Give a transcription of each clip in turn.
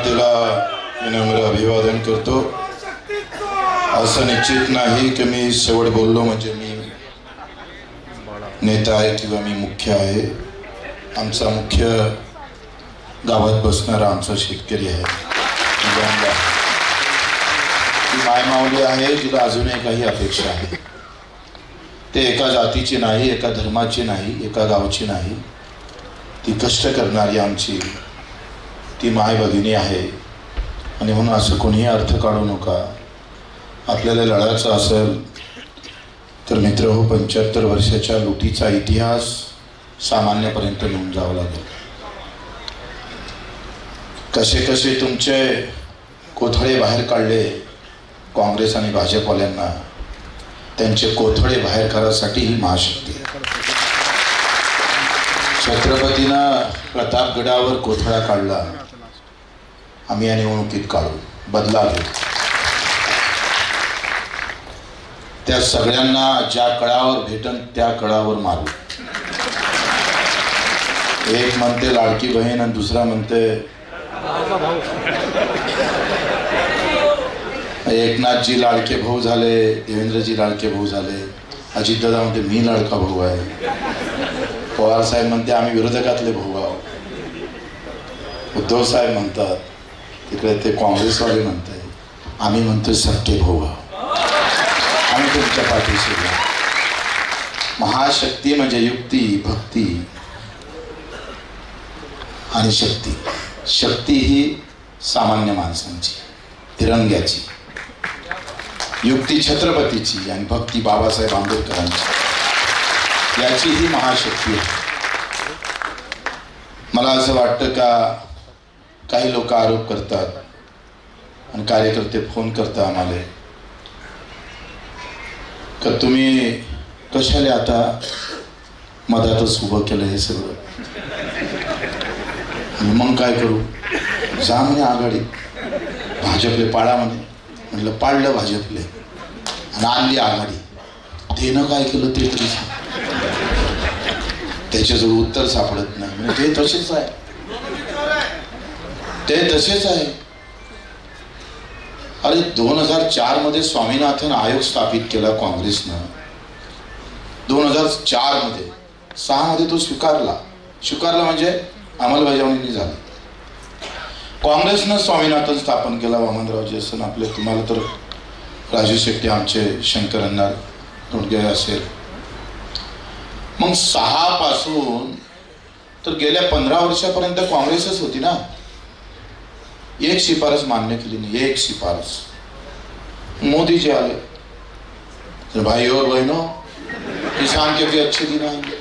मातेला विनम्र अभिवादन करतो. असं निश्चित नाही की मी शेवट बोललो म्हणजे मी नेता आहे किंवा मी मुख्य आहे. आमचा मुख्य गावात बसणारा आमचा शेतकरी आहे. मायमावली आहे तिला अजूनही काही अपेक्षा आहे. ते एका जातीची नाही एका धर्माची नाही एका गावची नाही. ती कष्ट करणारी आमची ती माय भगिनी आहे. आणि म्हणून असं कोणीही अर्थ काढू नका. आपल्याला लढायचं असेल तर मित्र हो पंच्याहत्तर वर्षाच्या लुटीचा इतिहास सामान्यपर्यंत घेऊन जावं लागेल. कसे कसे तुमचे कोथळे बाहेर काढले काँग्रेस आणि भाजपवाल्यांना त्यांचे कोथळे बाहेर करायसाठी ही महाशक्ती आहे. छत्रपतीनं प्रतापगडावर कोथळा काढला. आम्ही या निवडणुकीत काढू. बदला घेऊ त्या सगळ्यांना ज्या कळावर भेटन त्या कळावर मारू. एक म्हणते लाडकी बहीण आणि दुसरा म्हणते एकनाथजी लाडके भाऊ झाले देवेंद्रजी लाडके भाऊ झाले अजितदादा म्हणते मी लाडका भाऊ आहे. पवार साहेब म्हणते आम्ही विरोधकातले भाऊ आहोत. उद्धव साहेब म्हणतात तिकडे ते काँग्रेसवाले म्हणताय आम्ही म्हणतोय सट्टे भाऊ आहोत. आम्ही तुमच्या पाठीशी महाशक्ती म्हणजे युक्ती भक्ती आणि शक्ती. शक्ती ही सामान्य माणसांची तिरंग्याची. युक्ती छत्रपतीची आणि भक्ती बाबासाहेब आंबेडकरांची. याची ही महाशक्ती आहे. मला असं वाटतं का काही लोक आरोप करतात आणि कार्यकर्ते फोन करता आम्हाला का तुम्ही कशाला आता मधातच उभं केलं हे सगळं? आणि मग काय करू? जा म्हणे आघाडी भाजपले पाळा म्हणे. म्हटलं पाळलं भाजपले. आणि आणली आघाडी. त्यानं काय केलं ते तरी सांग. त्याच्याजवळ उत्तर सापडत नाही. म्हणजे ते तसेच आहे. ते तसेच आहे. अरे दोन हजार चारमध्ये स्वामीनाथन आयोग स्थापित केला काँग्रेसनं. दोन हजार चारमध्ये सहा मध्ये तो स्वीकारला. स्वीकारला म्हणजे अंमलबजावणी झाली. काँग्रेसनं स्वामीनाथन स्थापन केला वामनरावजी असं आपले तुम्हाला तर राजू शेट्टी आमचे शंकरांना तोंडगे असेल. मग सहा पासून तर गेल्या पंधरा वर्षापर्यंत काँग्रेसच होती ना. एक शिफारस मान्य केली नाही एक शिफारस. मोदीजी आले. तर भाई और बहनों किसान के भी अच्छे दिन आएंगे.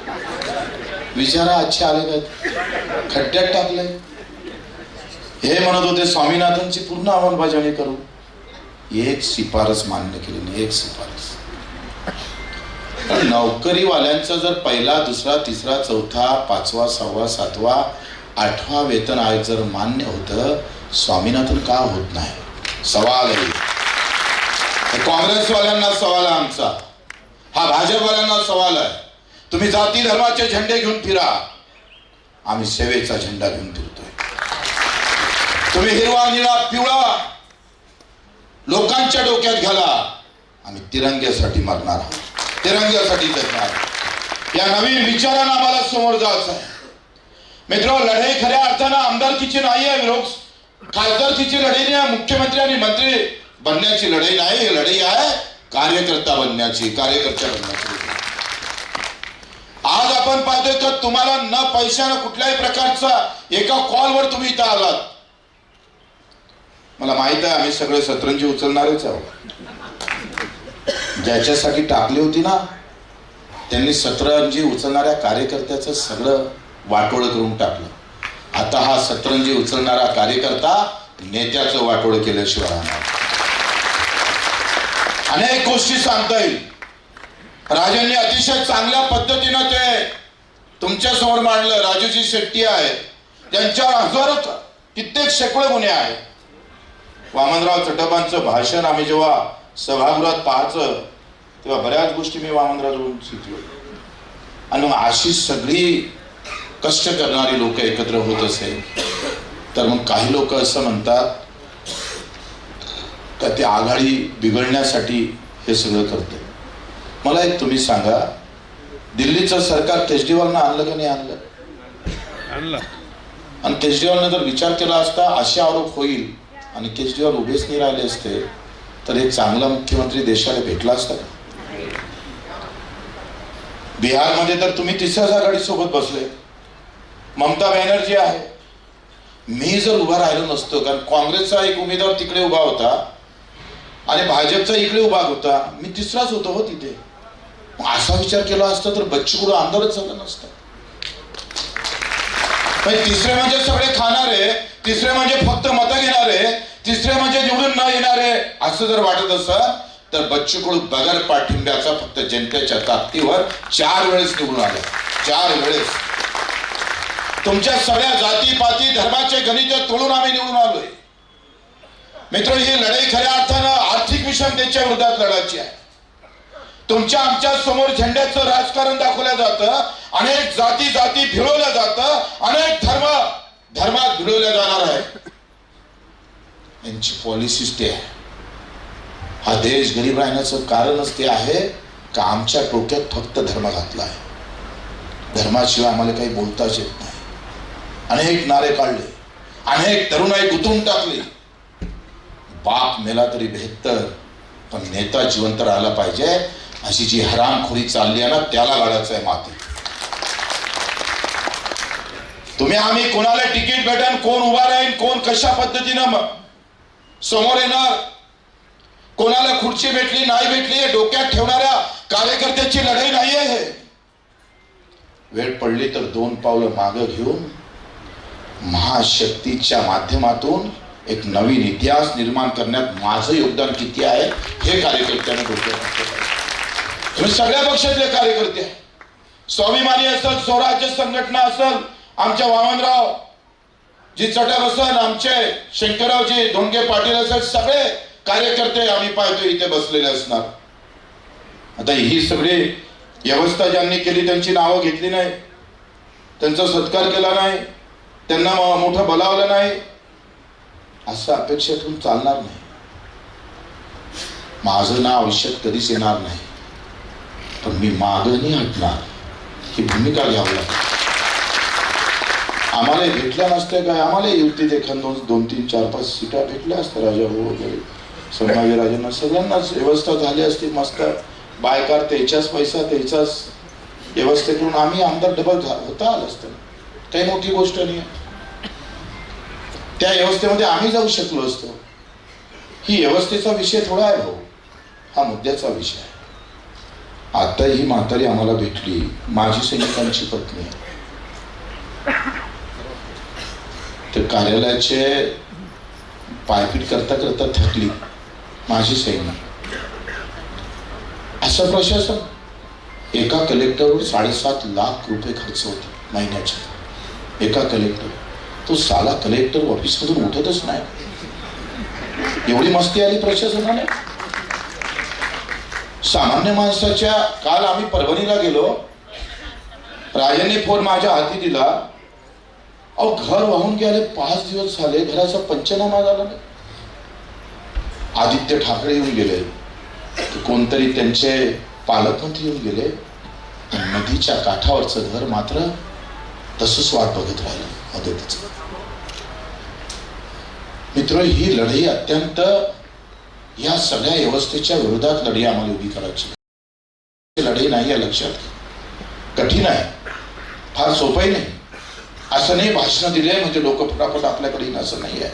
विचारा अच्छे आले का? खड्ड्यात टाकले हे म्हणत होते स्वामीनाथनची पूर्ण अंमलबजावणी करू. एक शिफारस मान्य केली नाही एक शिफारस. नोकरीवाल्यांचा जर पहिला दुसरा तिसरा चौथा पाचवा सहावा सातवा आठवा वेतन आयोग जर मान्य होतं स्वामीनाथन का होत नाही? सवाल आहे. काँग्रेसवाल्यांना सवाल आहे आमचा. हा भाजपवाल्यांना सवाल आहे. तुम्ही जाती धर्माचे झेंडे घेऊन फिरा. आम्ही सेवेचा झेंडा घेऊन फिरतोय. तुम्ही हिरवा निळा पिवळा लोकांच्या डोक्यात घाला. आम्ही तिरंग्यासाठी मरणार आहोत. तिरंग्यासाठी जगणार या नवीन विचारानं आम्हाला समोर जायचं. आहे मित्र लढाई खऱ्या अर्थानं आमदारकीची नाही आहे विरोध. खासदारकीची लढाई नाही मुख्यमंत्री आणि मंत्री. बनण्याची लढाई नाही ही लढाई आहे कार्यकर्ता बनण्याची कार्यकर्ता बनण्याची. आज आपण पाहतोय तर तुम्हाला न पैशानं कुठल्याही प्रकारचा एका कॉलवर तुम्ही इथं आलात. मला माहीत आहे आम्ही सगळे सतरंजी उचलणारच आहोत. ज्याच्यासाठी टाकली होती ना त्यांनी सतरंजी उचलणाऱ्या कार्यकर्त्याचं सगळं वाटोळ करून टाकलं. आता हा सतरंजी उचलणारा कार्यकर्ता नेत्याचं वाटोळ केल्याशिवाय राहणार. अनेक गोष्टी सांगता येईल. राजांनी अतिशय चांगल्या पद्धतीनं ते तुमच्यासमोर मांडलं. राजूजी शेट्टी आहे त्यांच्यावर हजारो कित्येक शेकडो गुन्हे आहेत. वामनराव चटपांचं भाषण आम्ही जेव्हा सभागृहात पाहायचं तेव्हा बऱ्याच गोष्टी मी वामनरावजवळून शिकलो. आणि मग अशी सगळी कष्ट करणारी लोक एकत्र होत असेल तर मग काही लोक असं म्हणतात का ते आघाडी बिघडण्यासाठी हे सगळं करते मला एक तुम्ही सांगा दिल्लीचं सरकार केजरीवालनं आणलं का नाही आणलं? आणला. आणि केजरीवालनं जर विचार केला असता असे आरोप होईल आणि केजरीवाल उभेच नाही राहिले असते तर एक चांगला मुख्यमंत्री देशाला भेटला असता का? बिहारमध्ये तर तुम्ही तिसऱ्याच आघाडीसोबत बसले. ममता बॅनर्जी आहे. मी जर उभा राहिलो नसतो कारण काँग्रेसचा एक उमेदवार तिकडे उभा होता आणि भाजपचा इकडे उभा होता मी तिसराच होतो हो तिथे. असा विचार केला असता तर बच्चू आंदोलन झालं नसतं. तिसरे म्हणजे सगळे खाणारे तिसरे म्हणजे फक्त मतं घेणारे तिसरे म्हणजे निवडून न येणारे असं जर वाटत असत तर बच्चू कडू बगर पाठिंब्याचा फक्त जनतेच्या ताकदीवर चार वेळेस निवडून आले. चार वेळेस. तुमच्या सगळ्या जाती पाती धर्माचे गणित तोडून आम्ही निवडून आलोय. मित्र ही लढाई खऱ्या अर्थानं आर्थिक विषमतेच्या विरोधात लढायची आहे. तुमच्या आमच्यासमोर झेंड्याचं राजकारण दाखवलं जातं अनेक जाती जाती भिळवलं जातं अनेक धर्म धर्मात भिळवल्या जाणार आहे यांची पॉलिसीच ते आहे. हा देश गरीब राहण्याचं कारणच ते आहे का आमच्या डोक्यात फक्त धर्म घातला आहे? धर्माशिवाय आम्हाला काही बोलताच येत नाही. अनेक नारे काढले. अनेक तरुणाई गुंतवून टाकली. बाप मेला तरी बेहत्तर पण नेता जिवंत राहिला पाहिजे अशी जी हरामखोरी चालली आहे ना त्याला गाडायचं आहे माती. तुम्ही आम्ही कोणाला तिकीट भेटेन कोण उभा राहील कोण कशा पद्धतीनं समोर येणार? कोणाला खुर्ची भेटली नाही भेटली हे डोक्यात ठेवणाऱ्या कार्यकर्त्याची लढाई नाही आहे हे. वेळ पडली तर दोन पावलं मागं घेऊन महाशक्तीच्या माध्यमातून एक नवीन इतिहास निर्माण करण्यात माझं योगदान किती आहे हे कार्यकर्त्यांना डोक्यात तुम्ही सगळ्या पक्षातले कार्यकर्ते स्वाभिमानी असल स्वराज्य संघटना असल आमच्या वामनराव जी चटक असल आमचे शंकररावजी धोंडगे पाटील असेल सगळे कार्यकर्ते आम्ही पाहतो इथे बसलेले असणार. आता ही सगळी व्यवस्था ज्यांनी केली त्यांची नावं घेतली नाही. त्यांचा सत्कार केला नाही. त्यांना मोठं बोलावलं नाही. असं अपेक्षेतून चालणार नाही. माझं नाव आयुष्यात कधीच येणार नाही. पण मी मागणी हटणार. ही भूमिका घ्यावी लागते आम्हाला भेटल्या नसत्या काय? आम्हाला युतीत एखाद दोन दोन तीन चार पाच सीटा भेटल्या असत्या राजा भाऊ वगैरे. संभाजी राजांना सगळ्यांनाच व्यवस्था झाली असती मस्त बायकार त्याच्याच पैसा त्याच्याच व्यवस्थे करून आम्ही आमदार डबल होता आलं असतं. काही मोठी गोष्ट नाही आहे. त्या व्यवस्थेमध्ये आम्ही जाऊ शकलो असतो. ही व्यवस्थेचा विषय थोडा आहे भाऊ. हा मुद्द्याचा विषय आहे. आता ही म्हातारी आम्हाला भेटली. माझी सैनिकांची पत्नी. तर कार्यालयाचे पायपीट करता करता थकली. माझी सैनिक असं प्रशासन? एका कलेक्टरवर साडेसात लाख रुपये खर्च होतो महिन्याचे. एका कलेक्टर तो साला कलेक्टर ऑफिसमधून उठतच नाही. एवढी मस्ती आली प्रशासनाने? सामान्य माणसाच्या काल आम्ही परभणीला गेलो. राजाने फोन माझ्या हाती दिला. अहो घर वाहून गेले पाच दिवस झाले घराचा पंचनामा झाला नाही. आदित्य ठाकरे येऊन गेले. कोणतरी त्यांचे पालकमंत्री येऊन गेले. आणि नदीच्या काठावरचं घर मात्र तसंच वाट बघत राहिलं मदतीच मित्र ही लढाई अत्यंत या सगळ्या व्यवस्थेच्या विरोधात लढाई आम्हाला उभी करायची लढाई नाही या लक्षात कठीण आहे. फार सोपंही नाही. असं नाही भाषणं दिले म्हणजे लोक फटाफट आपल्याकडे असं नाही आहे.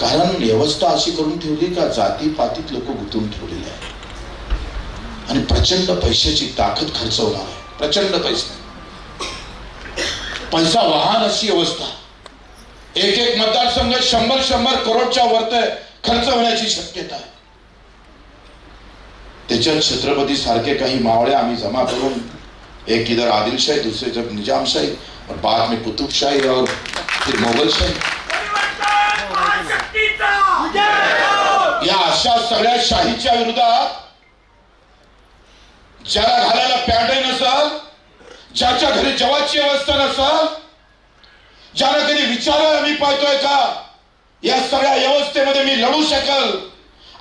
कारण व्यवस्था अशी करून ठेवली का जाती पातीत लोक गुंतवून ठेवलेले आहे आणि प्रचंड पैशाची ताकद खर्च होणार आहे. प्रचंड पैसा. पैसा वाहन अशी अवस्था एक एक मतदारसंघ शंभर शंभर करोडच्या वरत खर्च होण्याची शक्यता आहे. त्याच्यात छत्रपती सारखे काही मावळे आम्ही जमा करून एक इधर आदिलशाही दूसरे इधर निजामशाही और बाद में कुतुबशाही और फिर मुगलशाही. या अशा सगळ्या शाहीच्या विरोधात ज्याला घालायला पॅन्टही नसल ज्याच्या घरी जवाची व्यवस्था नसल ज्याला कधी विचारायला मी पाहतोय का या सगळ्या व्यवस्थेमध्ये मी लढू शकल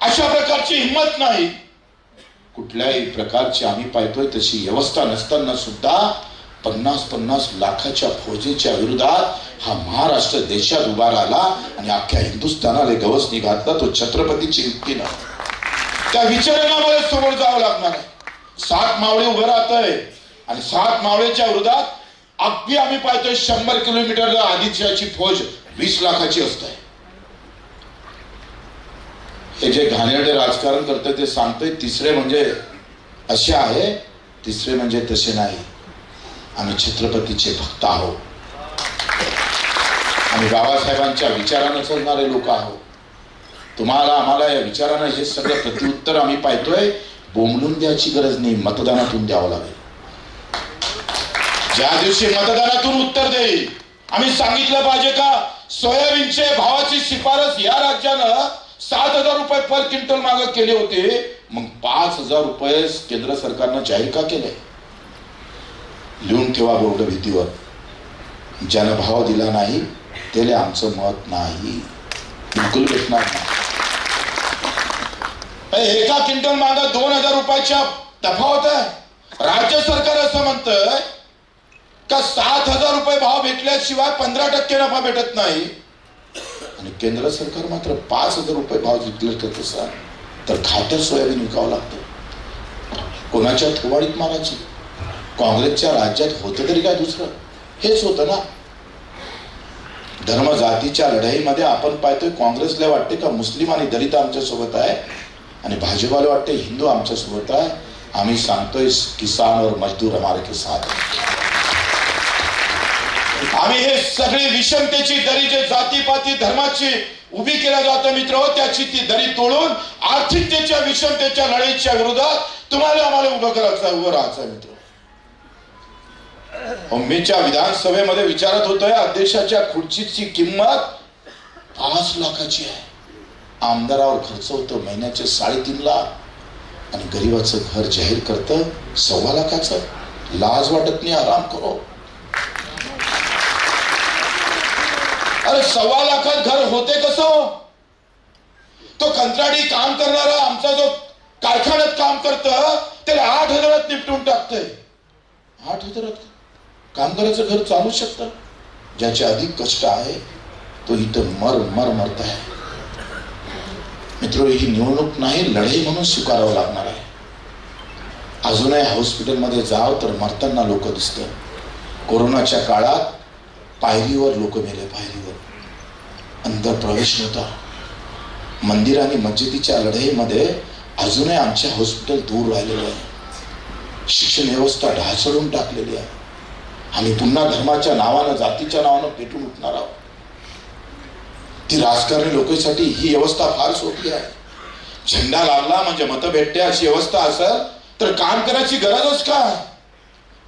अशा प्रकारची हिंमत नाही. कुठल्याही प्रकारची आम्ही पाहतोय तशी व्यवस्था नसताना सुद्धा पन्नास पन्नास लाखाच्या फौजेच्या विरोधात हा महाराष्ट्र देशात उभा राहिला आणि अख्ख्या हिंदुस्थानाला गवस घातला तो छत्रपतीची चिंतीनं त्या विचारणामध्ये समोर जावं लागणार आहे. सात मावळे उभं राहत आहे आणि सात मावळेच्या विरोधात अगदी आम्ही पाहतोय शंभर किलोमीटर आदित्याची फौज वीस लाखाची असते. हे जे घाणेरडे राजकारण करतात ते सांगतोय तिसरे म्हणजे असे आहे तिसरे म्हणजे तसे नाही. आम्ही छत्रपतीचे भक्त आहोत. आम्ही बाबासाहेबांच्या विचारानं चालणारे लोक आहोत. तुम्हाला आम्हाला या विचारानं हे सगळं प्रत्युत्तर आम्ही पाहतोय. बोंबलून द्यायची गरज नाही मतदानातून द्यावं लागेल. ज्या दिवशी मतदानातून उत्तर देईल आम्ही सांगितलं पाहिजे का सोयाबीनचे भावाची शिफारस या राज्यानं सात हजार रुपये पर क्विंटल मागत केले होते. मग पाच हजार रुपये केंद्र सरकारनं जाहीर का केले? लिहून ठेवा बोर्ड भीतीवर. ज्यानं भाव दिला नाही त्याला आमचं मत नाही. बिलकुल भेटणार नाही. एका क्विंटल मागा दोन हजार रुपयाच्या तफावत आहे राज्य सरकार असं म्हणतंय का सात हजार रुपये भाव भेटल्याशिवाय पंधरा टक्के नफा भेटत नाही. आणि केंद्र सरकार मात्र पाच हजार रुपये भाव डिक्लेअर करत असा तर खात्यात सोयाबीन विकावं लागतं. कोणाच्या थोवाडीत मारायची? काँग्रेसच्या राज्यात होतं तरी काय दुसरं? हेच होतं ना. धर्म जातीच्या लढाईमध्ये आपण पाहतोय काँग्रेसला वाटते का मुस्लिम आणि दलित आमच्यासोबत आहे आणि भाजपाला वाटते हिंदू आमच्यासोबत आहे? आम्ही सांगतोय किसान और मजदूर हमारे के साथ आम्ही हे सगळी विषमतेची दरी जे जातीपाती धर्माची उभी केल्या जातो मित्र. हो, त्याची ती दरी तोडून आर्थिकतेच्या विषमतेच्या लढाईच्या विरोधात तुम्हाला आम्हाला उभं करायचं उभं राहायचं मित्र. मुंबईच्या विधानसभेमध्ये विचारत होतोय अध्यक्षाच्या खुर्चीची किंमत पाच लाखाची आहे. आमदारावर खर्च होतो महिन्याचे साडेतीन लाख. आणि गरीबाचं घर जाहीर करतं सव्वा लाखाचं. लाज वाटत नाही आराम करो. अरे सव्वा लाखात घर होते कसं? तो कंत्राटी काम करणारा आमचा जो कारखान्यात काम करत त्याला आठ हजारात निपटून टाकतंय. आठ हजारात? कामगाराचं घर चालू शकतं. ज्याचे अधिक कष्ट आहे तो इथं मर मर मरत आहे. मित्र ही निवडणूक नाही लढाई म्हणून स्वीकारावं लागणार आहे. अजूनही हॉस्पिटलमध्ये जाव तर मरताना लोक दिसतं. कोरोनाच्या काळात पायरीवर लोक मेले पायरीवर. अंदर प्रवेश नव्हता. मंदिर आणि मस्जिदीच्या लढाईमध्ये अजूनही आमचे हॉस्पिटल दूर राहिलेलं आहे. शिक्षण व्यवस्था ढासळून टाकलेली आहे. आम्ही पुन्हा धर्माच्या नावानं जातीच्या नावानं पेटून उठणार आहोत. ती राजकारणी लोकांसाठी ही व्यवस्था फार सोपी आहे. झेंडा लागला म्हणजे मतं भेटते अशी व्यवस्था असेल तर काम करायची गरजच काय?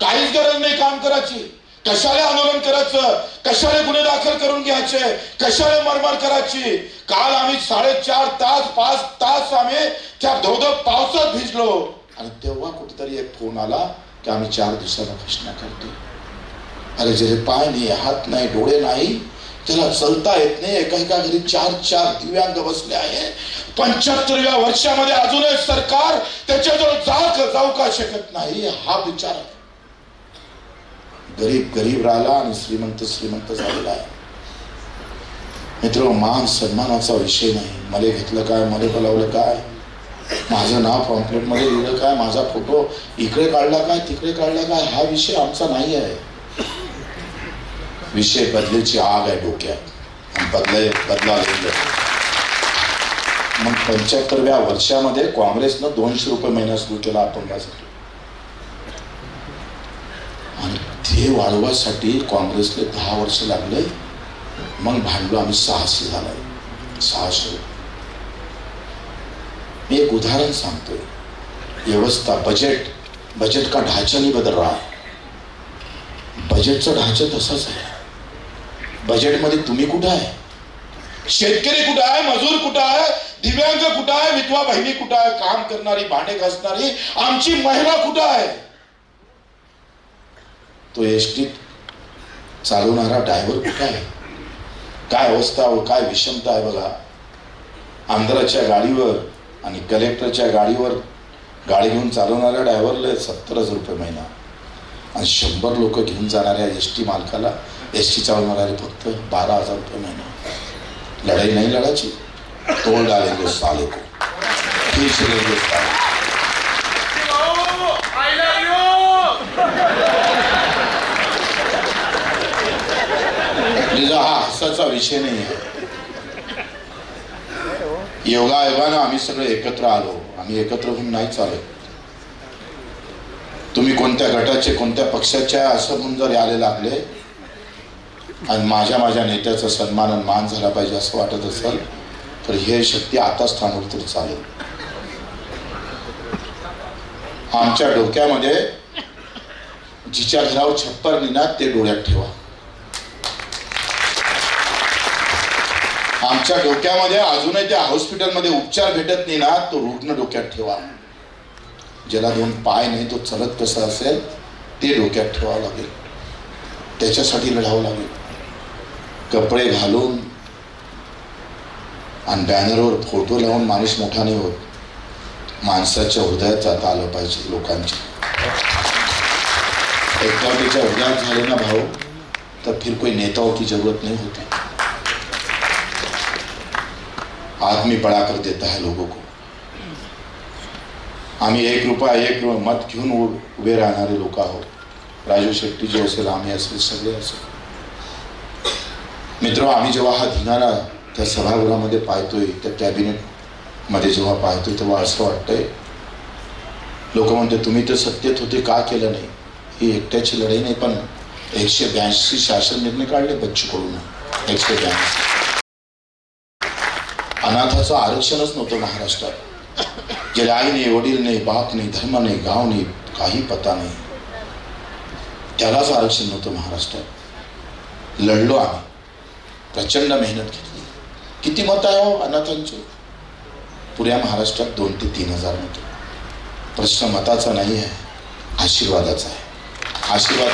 काहीच गरज नाही काम करायची. कशाला आंदोलन करायचं? कशाला गुन्हे दाखल करून घ्यायचे? कशाला मरमर करायची? काल आम्ही साडेचार तास पाच तास आम्ही त्या धोधो पावसात भिजलो. आणि तेव्हा कुठेतरी एक फोन आला की आम्ही चार दिवसाला घोषणा करतो अरे जे पाय नाही हात नाही डोळे नाही त्याला चलता येत नाही. एका एका घरी चार चार दिव्यांग बसले आहे. पंच्याहत्तरव्या वर्षामध्ये अजूनही सरकार त्याच्याजवळ जाऊ जाऊ का शकत नाही हा विचार. गरीब गरीब राहिला आणि श्रीमंत श्रीमंत झालेला आहे. मित्र मान सन्मानाचा विषय नाही. मला घेतलं काय मला बोलावलं काय? माझं नाव पॉम्पलेटमध्ये लिहिलं काय? माझा फोटो इकडे काढला काय तिकडे काढला काय? हा विषय आमचा नाही आहे. विषय बदलेची आग आहे डोक्यात. आणि बदले बदला मग पंच्याहत्तरव्या वर्षामध्ये काँग्रेसनं दोनशे रुपये महिना सुरू केला अपंगासाठी आणि ते वाढवासाठी काँग्रेसला दहा वर्ष लागले मग भांडलो आम्ही सहाशे झालाय. सहाशे. मी एक उदाहरण सांगतोय. व्यवस्था बजेट बजेट का ढाचा नहीं बदल रहा है बजेटचा ढाचा तसाच आहे. बजेटमध्ये तुम्ही कुठं आहे? शेतकरी कुठं आहे? मजूर कुठं आहे? दिव्यांग कुठं आहे? विधवा बहिणी कुठं आहे? काम करणारी भांडे घासणारी आमची महिला कुठं आहे? तो एसटीत चालवणारा ड्रायव्हर कुठं आहे? काय अवस्था व काय विषमता आहे बघा. आमदाराच्या गाडीवर आणि कलेक्टरच्या गाडीवर गाडी घेऊन चालवणाऱ्या ड्रायव्हरला सत्तर हजार रुपये महिना. आणि शंभर लोक घेऊन जाणाऱ्या एस टी मालकाला एस टी चालवणाऱ्याला फक्त बारा हजार रुपये महिना. लढाई नाही लढायची. तोल डालेंगे साले. को खींच लेंगे साले. हा हसाचा विषय नाही आहे. योगायोगानं आम्ही सगळे एकत्र आलो. आम्ही एकत्र होऊन नाही चालत. तुम्ही कोणत्या गटाचे कोणत्या पक्षाचे असं म्हणून जर यायला लागले आणि माझ्या माझ्या नेत्याचा सन्मान आणि मान झाला पाहिजे असं वाटत असेल तर हे शक्ती आताच थांबवली तरी चालेल. आमच्या डोक्यामध्ये जिच्या घरावर छप्पर निनाद ते डोळ्यात ठेवा. आमच्या डोक्यामध्ये अजूनही त्या हॉस्पिटलमध्ये उपचार भेटत नाही ना तो रुग्ण डोक्यात ठेवा. ज्याला दोन पाय नाही तो चलत कसं असेल ते डोक्यात ठेवावं लागेल. त्याच्यासाठी लढावं लागेल. कपडे घालून आणि बॅनरवर फोटो लावून माणूस मोठा नाही होत. माणसाच्या हृदयात जाता आलं पाहिजे लोकांच्या. एकदा हृदयात झाले ना भाऊ तर फिर कोई नेताओं की जरूरत नहीं होती. आदमी बड़ा कर देता है लोगों को. आम्ही एक रुपया एक मत घेऊन उभे राहणारे लोक आहोत. राजू शेट्टी जे असेल आम्ही असेल सगळे असेल. मित्र आम्ही जेव्हा हा धिंगाणा त्या सभागृहामध्ये पाहतोय त्या कॅबिनेटमध्ये जेव्हा पाहतोय तेव्हा असं वाटतंय लोक म्हणते तुम्ही तर सत्तेत होते का केलं नाही? ही एकट्याची लढाई नाही पण एकशे ब्याऐंशी शासन निर्णय काढले बच्चूकडून एकशे ब्याऐंशी. अनाथाचं आरक्षणच नव्हतं महाराष्ट्रात. गेले आई नाही वडील नाही बाप नाही धर्म नाही गाव नाही काही पता नाही. त्यालाच आरक्षण नव्हतं महाराष्ट्रात. लढलो आम्ही. प्रचंड मेहनत घेतली. किती मत आहे हो अनाथांचे? पुऱ्या महाराष्ट्रात दोन ते तीन हजार मत. प्रश्न मताचा नाही आहे आशीर्वादाचा आहे. आशीर्वाद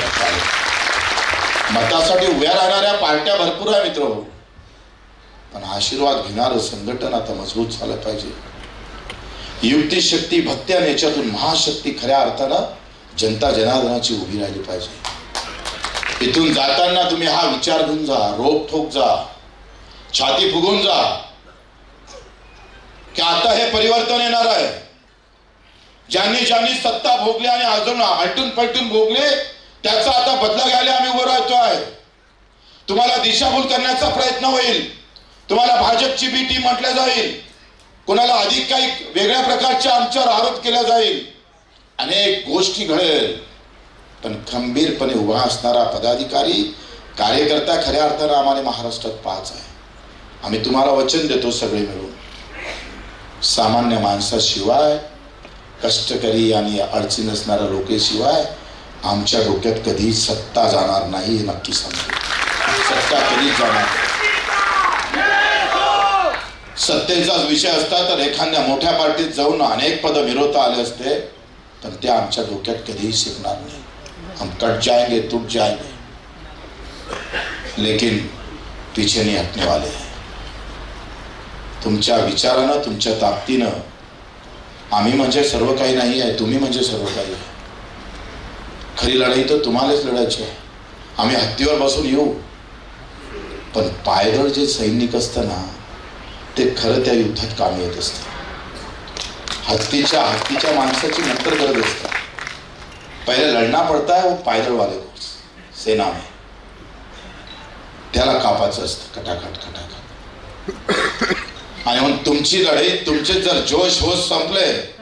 मतासाठी उभ्या राहणाऱ्या पार्ट्या भरपूर आहे मित्र हो. पण आशीर्वाद घेणारं संघटन आता मजबूत झालं पाहिजे. युक्ती शक्ती भक्त्या याच्यातून महाशक्ती खऱ्या अर्थानं जनता जनार्दनाची उभी राहिली पाहिजे. इथून जाताना तुम्ही हा विचार घेऊन जा रोप ठोक जा छाती फुगून जा. की आता हे परिवर्तन येणार आहे. ज्यांनी ज्यांनी सत्ता भोगली आणि अजून आलटून पलटून भोगले त्याचा आता बदला घ्यायला आम्ही उभं राहतो आहे. तुम्हाला दिशाभूल करण्याचा प्रयत्न होईल. तुम्हाला भाजपची बी टीम म्हटलं जाईल. कोणाला अधिक काही वेगळ्या प्रकारच्या आमच्यावर आरोप केला जाईल. अनेक गोष्टी घडेल. पण खंबीरपणे उभा असणारा पदाधिकारी कार्यकर्ता खऱ्या अर्थानं आम्हाला महाराष्ट्रात पाच आहे. आम्ही तुम्हाला वचन देतो सगळे मिळून. सामान्य माणसाशिवाय कष्टकरी आणि अडचणी असणाऱ्या लोकेशिवाय आमच्या डोक्यात कधी सत्ता जाणार नाही हे नक्की सांगतो. सत्ता कधीच जाणार सत्तेचाच विषय असता तर एखाद्या मोठ्या पार्टीत जाऊन अनेक पद मिरवता आले असते पण ते आमच्या डोक्यात कधीही शिकणार नाही. हम कट जाएंगे टूट जाएंगे। लेकिन पीछे नहीं हटने वाले हैं। तुमच्या विचारानं तुमच्या ताकदीनं आम्ही म्हणजे सर्व काही नाही आहे तुम्ही म्हणजे सर्व काही आहे. खरी लढाई तर तुम्हालाच लढायची आहे. आम्ही हत्तीवर बसून येऊ. पण पायदळ जे सैनिक असतं ना ते खरं त्या युद्धात कामी येत असतं. हत्तीच्या हत्तीच्या माणसाची नंतर गरज असते. पहिले लढना पडता है वो पायदळ वाले को सेना में त्याला कापायचं असतं खटाखट खटाखट आणि मग तुमची लढाई तुमचे जर जोश होश संपले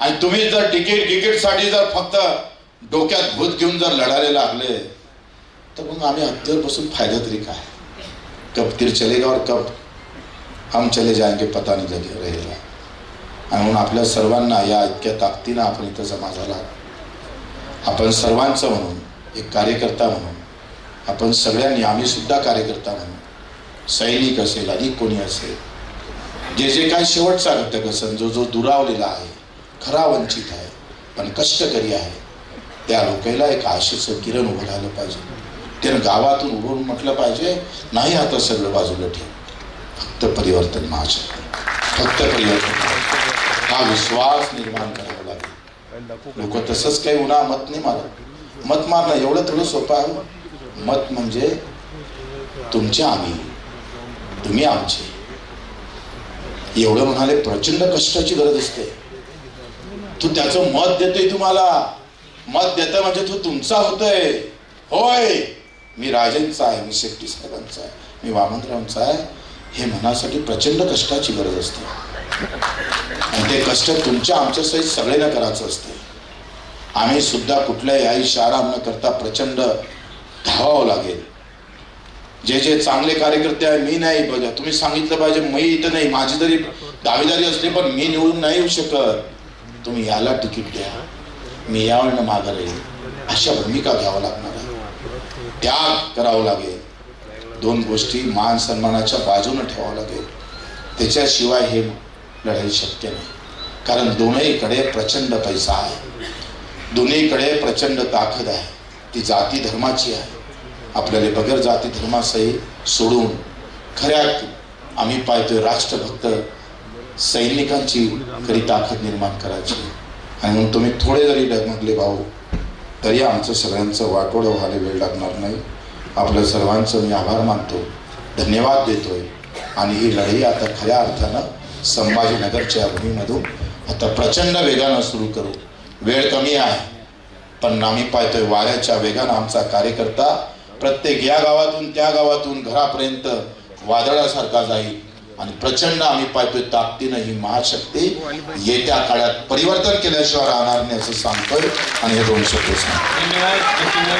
आणि तुम्ही जर तिकीटसाठी जर फक्त डोक्यात भूत घेऊन जर लढायला लागले तर मग आम्ही हत्तीवर बसून फायदा तरी काय? कब तीर चलेगा और कब हम चले जाएंगे पता नहीं जगे रहेगा. आणि म्हणून आपल्या सर्वांना या इतक्या ताकदीनं आपण इथं जमा झाला आपण सर्वांचं म्हणून एक कार्यकर्ता म्हणून आपण सगळ्यांनी आम्ही सुद्धा कार्यकर्ता म्हणून सैनिक असेल अधिक कोणी असेल जे जे काय शेवटचा घटक असेल जो जो दुरावलेला आहे खरा वंचित आहे पण कष्टकरी आहे त्या लोकांना एक आशेचं किरण उभं राहिलं पाहिजे. त्यानं गावातून उभं म्हटलं पाहिजे नाही आता सगळं बाजूला ठेव. फक्त परिवर्तन माझ्या फक्त परिवर्तन हा विश्वास निर्माण करा. लोक तसंच काही उन्हा मत नाही मारत. मत मारणं एवढं थोडं सोपं आहे. मत म्हणजे तुमचे आम्ही. तुम्ही आमचे. एवढं म्हणाले प्रचंड कष्टाची गरज असते. तू त्याचं मत देतोय तुम्हाला. मत देतं म्हणजे तू तुमचा होतोय. होय. मी राजेंचा आहे मी शेट्टी साहेबांचा आहे मी वामनरावांचा आहे. हे मनासाठी प्रचंड कष्टाची गरज असते. ते कष्ट तुमच्या आमच्या सहित सगळ्यांना करायचं असते. आम्ही सुद्धा कुठल्याही आई शाराम न करता प्रचंड धावावं लागेल. जे जे चांगले कार्यकर्ते आहे मी नाही बघा तुम्ही सांगितलं पाहिजे मी इथं नाही. माझी तरी दावेदारी असली पण मी निवडून नाही येऊ शकत. तुम्ही याला तिकीट द्या. मी यावेळेनं मागं राहील अशा भूमिका घ्यावं लागणार आहे. त्याग करावं लागेल. दोन गोष्टी मान सन्मानाच्या बाजूनं ठेवावं लागेल. त्याच्याशिवाय हे लढाई शक्य नाही. कारण दोन्हीकडे प्रचंड पैसा आहे. दोन्हीकडे प्रचंड ताकद आहे. ती जाती धर्माची आहे. आपल्याला बगर जाती धर्मासही सोडून खऱ्यात आम्ही पाहतोय राष्ट्रभक्त सैनिकांची खरी ताकद निर्माण करायची. आणि म्हणून तुम्ही थोडे जरी डगमगले भाऊ तरी आमचं सगळ्यांचं वाटोडं व्हायला वेळ लागणार नाही. आपल्या सर्वांचं मी आभार मानतो. धन्यवाद देतोय. आणि ही लढाई आता खऱ्या अर्थानं संभाजीनगरच्या भूमीमधून आता प्रचंड वेगानं सुरू करू. वेळ कमी आहे. पण आम्ही पाहतोय वाऱ्याच्या वेगानं आमचा कार्यकर्ता प्रत्येक या गावातून त्या गावातून घरापर्यंत वादळासारखा जाईल. आणि प्रचंड आम्ही पाहतोय ताकदीनं ही महाशक्ती येत्या काळात परिवर्तन केल्याशिवाय राहणार नाही असं सांगतोय. आणि हे दोन शब्द सांगतो.